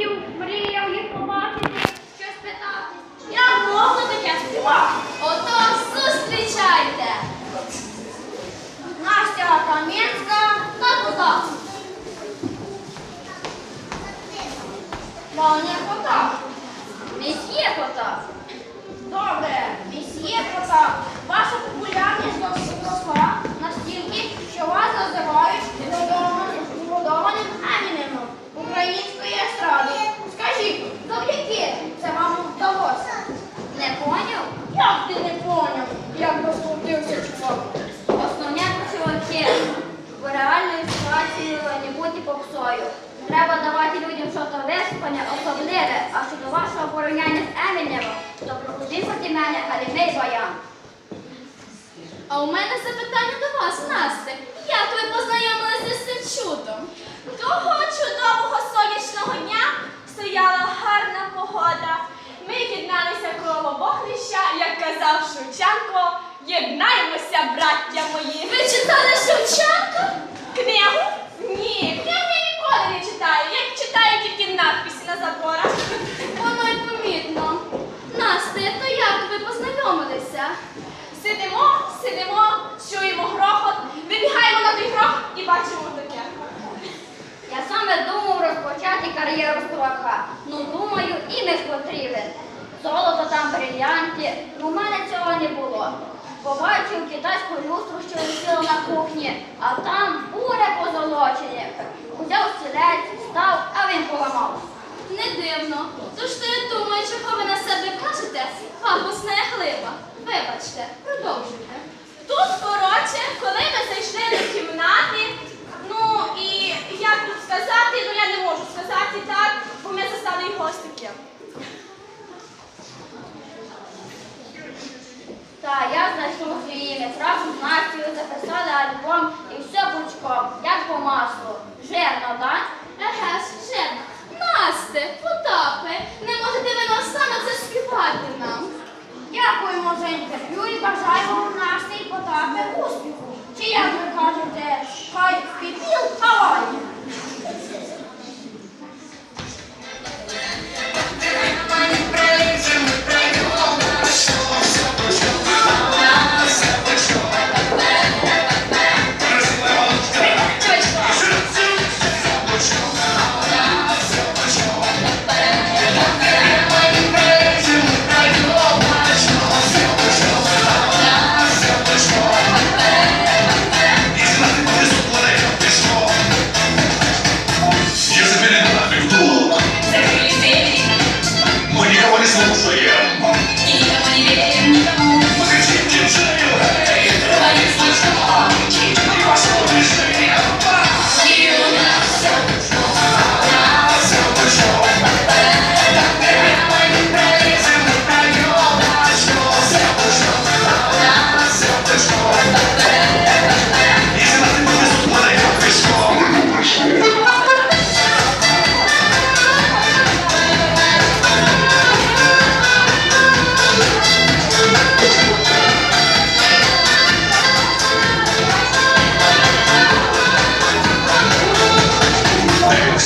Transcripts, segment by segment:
хотів, мріяв їх побачити, щось питати. Я можу таке співати. Отож зустрічайте. Настя Кам'янська та козак. Та не кота. Місьє кота. Добре. Треба давати людям щось виспане, особливе, а щодо вашого порівняння з Емінемом, то проходи мене галімий баян. А у мене запитання до вас, Насте. Як ви познайомилися з цим чудом? Того чудового сонячного дня стояла гарна погода. Ми єдналися коло вогнища, як казав Шевченко, єднаємося, браття надписи на заборах. Воно й помітно. Насте, то як ви познайомилися? Сидимо, сидимо, чуємо грохот, вибігаємо на той грохот і бачимо таке. Я саме думав розпочати кар'єру строка. Ну, думаю, імідж потрібен. Золото там, брильянти. Ну, у мене цього не було. Побачив китайську люстру, що висіла на кухні, а там буре позолочення. Взяв стілець, став, а він поламав. Не дивно. Тож то я думаю, чого ви на себе кажете, пафосна глиба. Вибачте, продовжуйте. Тут, коротше, коли ми зайшли до кімнати, ну і як тут сказати, ну я не можу сказати так, бо ми застали й гостики. Та я свій імідж, разом з Настю записали альбом і все пучком, як по маслу. Жирно, так? Еге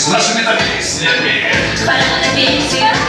с нашими-то песнями. Пора на пенсию.